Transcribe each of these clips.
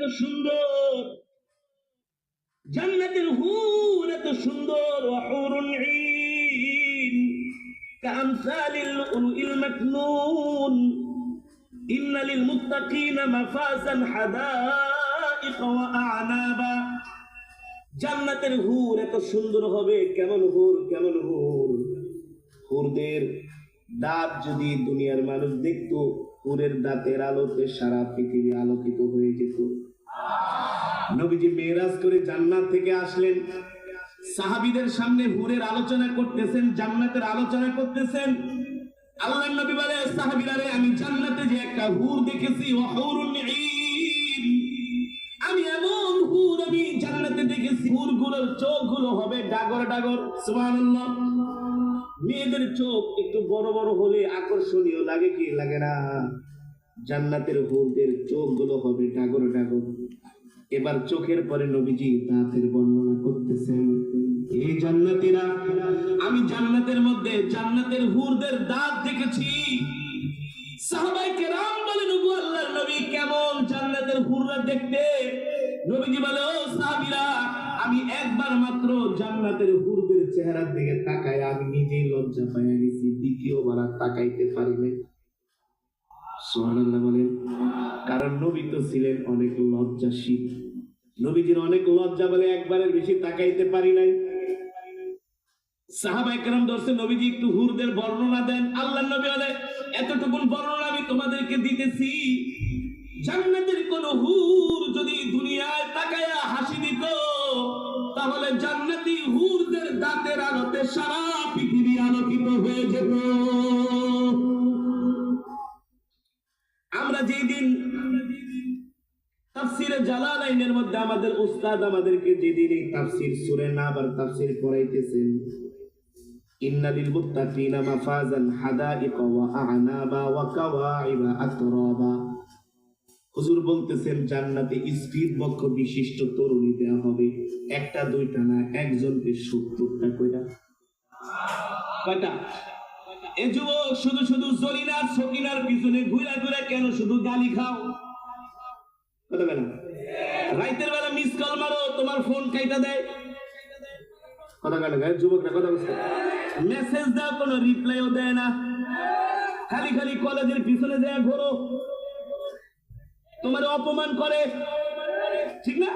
এত সুন্দর। জান্নাতের হুর এত সুন্দর। জান্নাতের হুর এত সুন্দর হবে। কেমন হুর কেমন হুর? হুরদের দাঁত যদি দুনিয়ার মানুষ দেখতো, হুরের দাঁতের আলোতে সারা পৃথিবী আলোকিত হয়ে যেত। নবীজি মেরাজ করে জান্নাত থেকে আসলেন। সাহাবিদের সামনে হুরের আলোচনা করতেছেন, জান্নাতের আলোচনা করতেছেন। আল্লাহ নবী বলে, সাহাবিরা রে, আমি জান্নাতে যে একটা হুর দেখেছি আমি এমন হুর আমি জান্নাতে দেখেছি, হুরগুলোর চোখগুলো হবে ডাগর ডাগর। সুবহানাল্লাহ। মেয়েদের চোখ একটু বড় বড় হলে আকর্ষণীয় লাগে কি লাগে না? জান্নাতের হুরদের চোখগুলো হবে ডাগর ডাগর। এবার চোখের পরে নবীজি দাঁতের বর্ণনা করতেছেন এই জান্নাতীরা, আমি জান্নাতের মধ্যে জান্নাতের হুরদের দাঁত দেখেছি। সাহাবাই কেরাম বলেন আল্লাহর নবী, কেমন জান্নাতের হুররা দেখতে? নবীজি বলে, ও আমি একবার মাত্র জান্নাতের হুরদের চেহারার দিকে তাকায়, আমি নিজেই লজ্জা পাইয়া গেছি, দ্বিতীয়বার তাকাইতে পারি নাই। কারণ নবী তো ছিলেন অনেক লজ্জাশীল। নবীজির অনেক লজ্জা বলে একবারের বেশি তাকাইতে পারি নাই। তোমাদেরকে দিতেছি। জান্নাতের কোন হুর যদি দুনিয়ায় হাসি দিত, তাহলে জান্নাতি হুরদের দাঁতের আলোতে সারা পৃথিবী আলোকিত হয়ে যেত। আমরা যেই দিন তাফসিরে জালালাইনের মধ্যে আমাদের উস্তাদ আমাদেরকে যেদিন এই তাফসির সূরা নাবার তাফসির পড়াইতেছেন বলতেছেন বিশিষ্ট তরুণী দেয়া হবে। একটা, দুইটা না, একজনকে সত্তরটা কইরা। কয়টা? এ যুবক, শুধু শুধু জরিনার সকিনার পিছনে ঘুরে ঘুরে কেন শুধু গালি খাও? কথা রাইতের বেলা মিস কল মারো, তোমার ফোন কাইটা দেয়। কথা বলে না? যুবকরা কথা বুঝতে মেসেজ দাও কোনো রিপ্লাইও দেয় না। খালি খালি কলেজের পিছনে যায় ঘোরো। তোমার অপমান করে। ঠিক না?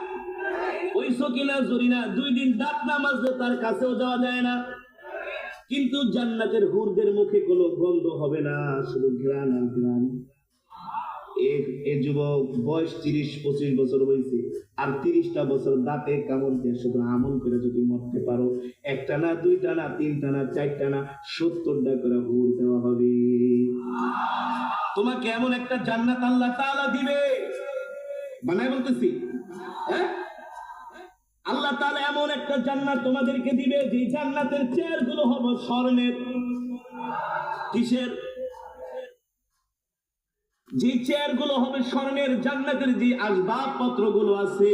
ওই সকিনা জরিনা দুই দিন দাঁত না মাজলে তার কাছেও যাওয়া যায় না। কিন্তু জান্নাতের হুরদের মুখে কোনো গন্ধ হবে না। শুধু ঘ্রাণ আর ঘ্রাণ। এ- যুবক বয়স তিরিশ, পঁচিশ বছর হয়েছে আর তিরিশটা বছর দাঁতে কামড় দিয়ে শুধু আমল করে যদি মরতে পারো, একটা না, দুইটা না, তিনটা না, চারটা না, সত্তরটা করে হুর দেওয়া হবে। তোমাকে এমন একটা জান্নাত আল্লাহ তাআলা দিবে। বানায় বলতেছি এমন একটা জান্নাত তোমাদেরকে দিবে যে জান্নাতের চেয়ারগুলো হবে স্বর্ণের, কিসের? যে চেয়ারগুলো হবে স্বর্ণের, জান্নাতের যে আসবাব পত্রগুলো আছে,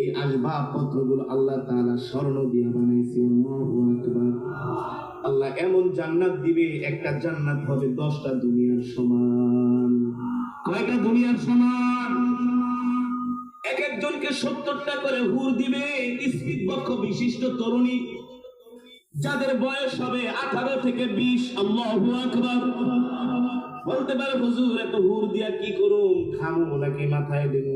এই আসবাব পত্রগুলো আল্লাহ তাআলা স্বর্ণ দিয়ে বানাইছে। আল্লাহ এমন জান্নাত দিবে, একটা জান্নাত হবে দশটা দুনিয়ার সমান। কয়টা দুনিয়ার সমান? এক একজনকে সত্তরটা করে হুর দিবে স্পিড বক্ষ বিশিষ্ট তরুণী। যাদের বয়স হবে আঠারো থেকে বিশ, আল্লাহু আকবার। বলতে পারে, হুজুর, এত হুর দিয়া কি করুম? খামু নাকি মাথায় দেব?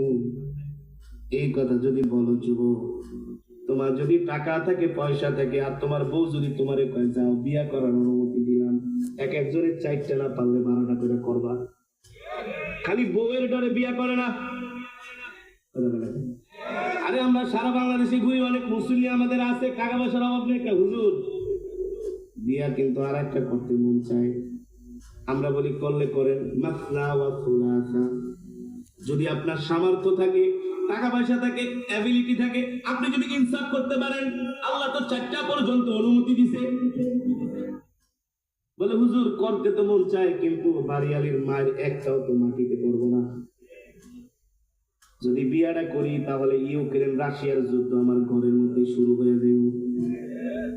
এই কথা যদি বলো যুবক, তোমার যদি টাকা থাকে, পয়সা থাকে, আর তোমার বউ যদি তোমারে কয়, যাও, বিয়া করার অনুমতি দিলাম। এক একজনের চারটা না পারলে বারোটা করে করবা। খালি বউয়ের ডরে বিয়া করে না। আরে আমরা সারা বাংলাদেশে ঘুরি, অনেক মুসলিম আমাদের আছে, টাকা পয়সার অভাব নেই হুজুর। বিয়া কিন্তু আর একটা করতে মন চায়। আমরা বলি, করলে করেন। মাসলা যদি আপনার সামর্থ্য থাকে, টাকা পয়সা থাকে অ্যাবিলিটি থাকে, আপনি যদি ইনসাফ করতে পারেন, আল্লাহ তো চারটা পর্যন্ত অনুমতি দিছে। বলে, হুজুর, করতে তো মন চায়, কিন্তু বাড়িয়ালির মায়ের একটাও তো মাটিতে করব না। যদি বিয়াটা করি, তাহলে ইউক্রেন রাশিয়ার যুদ্ধ আমার ঘরের মধ্যে শুরু হয়ে যাবে।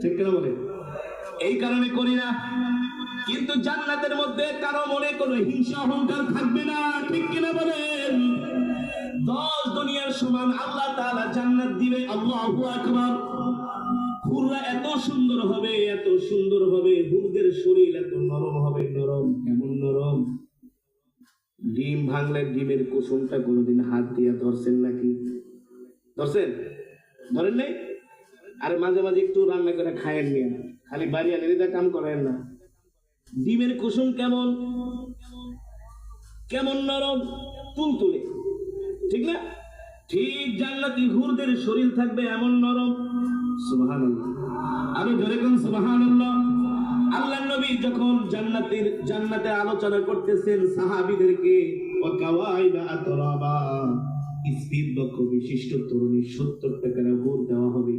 ঠিক কেন বলে? এই কারণে করি না। কিন্তু জান্নাতের মধ্যে কারও মনে কোনো হিংসা, অহংকার থাকবে না। ঠিক কিনা বলেন দশ দুনিয়ার সমান আল্লাহ তাআলা জান্নাত দিবে। আল্লাহু আকবার। হুররা এত সুন্দর হবে, এত সুন্দর হবে। হুরদের শরীর এত নরম হবে। নরম এমন নরম? ডিম ভাঙলে ডিমের কুসুমটা কোনোদিন হাত দিয়া ধরছেন নাকি? ধরছেন? ধরেন নাই? আরে মাঝে মাঝে একটু রান্না করে খায়েন নিয়ে খালি বাড়ি আনিয়ে কাম করেন না। ডিমের কুসুম কেমন? কেমন নরম? তুলতুলে। ঠিক না? ঠিক জান্নাতি হুরদের শরীর থাকবে এমন নরম। সুবহানাল্লাহ। আরও জোরে কোন সুবহানাল্লাহ? আল্লাহ নবী যখন জান্নাতের জান্নাতে আলোচনা করতেছেন সাহাবীদেরকে বিশিষ্ট তরুণী সত্তর টাকা ভোট দেওয়া হবে।